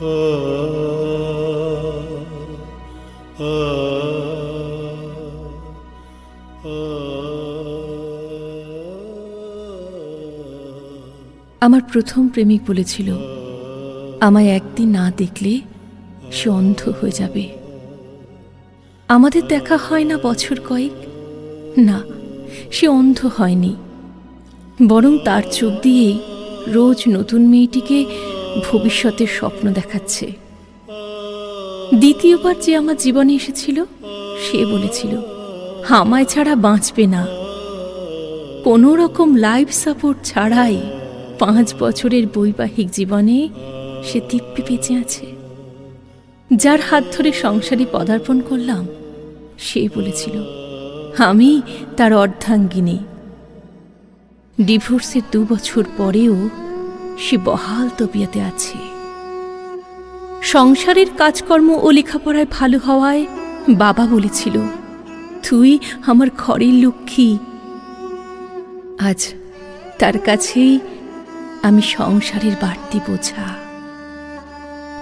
আমার প্রথম প্রেমিক বলেছিল, আমায় একদিন না দেখলে সে অন্ধ হয়ে যাবে। আমাদের দেখা হয় না বছর কয়েক। না, সে অন্ধ হয়নি। বরং তার চোখ দিয়েই রোজ নতুন মেয়েটিকে ভবিষ্যতের স্বপ্ন দেখাচ্ছে। দ্বিতীয়বার যে আমার জীবনে এসেছিল, সে বলেছিল, আমায় ছাড়া বাঁচবে না। কোনো রকম লাইফ সাপোর্ট ছাড়াই পাঁচ বছরের বৈবাহিক জীবনে সে দিব্যি বেঁচে আছে। যার হাত ধরে সংসারে পদার্পণ করলাম, সে বলেছিল, আমি তার অর্ধাঙ্গিনী। ডিভোর্সের দু বছর পরেও সে বহাল তবিয়াতে আছে। সংসারের কাজকর্ম ও লেখাপড়ায় ভালো হওয়ায় বাবা বলেছিল, তুই আমার ঘরের লক্ষ্মী। আজ তার কাছেই আমি সংসারের বাড়তি বোঝা।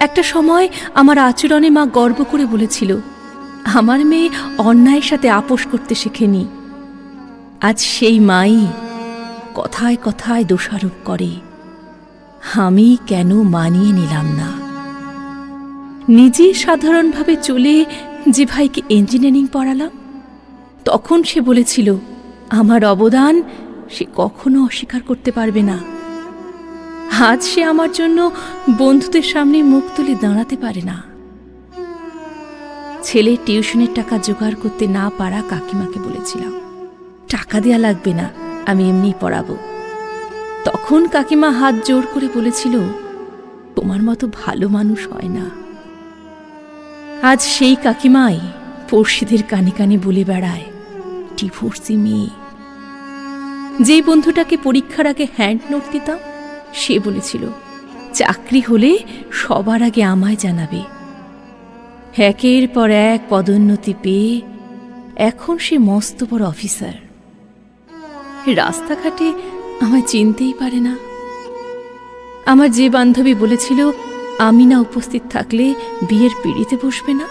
একটা সময় আমার আচরণে মা গর্ব করে বলেছিল, আমার মেয়ে অন্যায়ের সাথে আপোষ করতে শেখেনি। আজ সেই মাই কথায় কথায় দোষারোপ করে। আমি কেন মানিয়ে নিলাম না? নিজে সাধারণভাবে চলে যে ভাইকে ইঞ্জিনিয়ারিং পড়ালাম, তখন সে বলেছিল, আমার অবদান সে কখনো অস্বীকার করতে পারবে না। আজ সে আমার জন্য বন্ধুদের সামনে মুখ তুলে দাঁড়াতে পারে না। ছেলে টিউশনের টাকা জোগাড় করতে না পারা কাকিমাকে বলেছিলাম, টাকা দেয়া লাগবে না, আমি এমনিই পড়াবো। তখন কাকিমা হাত জোর করে বলেছিল, তোমার মতো ভালো মানুষ হয় না। আজ সেই কাকিমাই পড়শিদের কানে কানে বলে বেড়ায়, ডিভোর্সি মেয়ে। যে বন্ধুটাকে পরীক্ষার আগে হ্যান্ড নোট দিতাম, সে বলেছিল, চাকরি হলে সবার আগে আমায় জানাবে। একের পর এক পদোন্নতি পেয়ে এখন সে মস্ত বড় অফিসার। রাস্তাঘাটে আমায় চিনতেই পারে না। আমার যে বান্ধবী বলেছিল আমি না উপস্থিত থাকলে বিয়ের পিড়িতে বসবে না।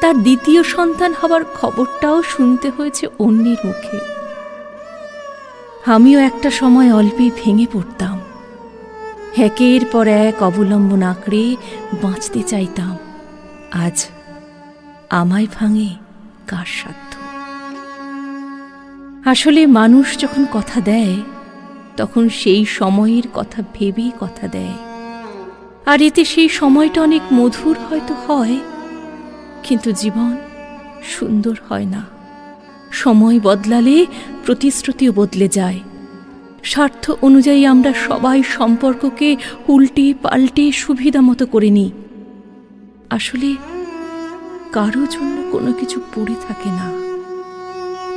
তার দ্বিতীয় সন্তান হবার খবরটাও শুনতে হয়েছে অন্যের মুখে। আমিও একটা সময় অল্পেই ভেঙে পড়তাম। একের পর এক অবলম্বন আঁকড়ে বাঁচতে চাইতাম। আজ আমায় ভাঙে কার সাধ্য? আসলে মানুষ যখন কথা দেয় তখন সেই সময়ের কথা ভেবেই কথা দেয়। আর এতে সেই সময়টা অনেক মধুর হয়তো হয়, কিন্তু জীবন সুন্দর হয় না। সময় বদলালে প্রতিশ্রুতিও বদলে যায়। স্বার্থ অনুযায়ী আমরা সবাই সম্পর্ককে উল্টে পাল্টে সুবিধা মতো করে নিই। আসলে কারও জন্য কোনো কিছু পড়ে থাকে না।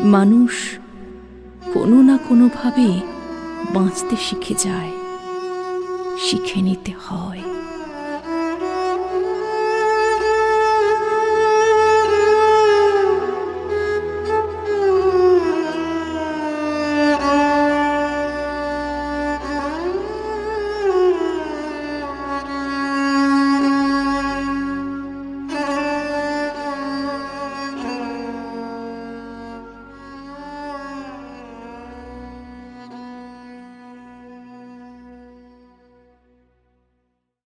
মানুষ কোনো না কোনোভাবে বাঁচতে শিখে যায় শিখে নিতে হয়।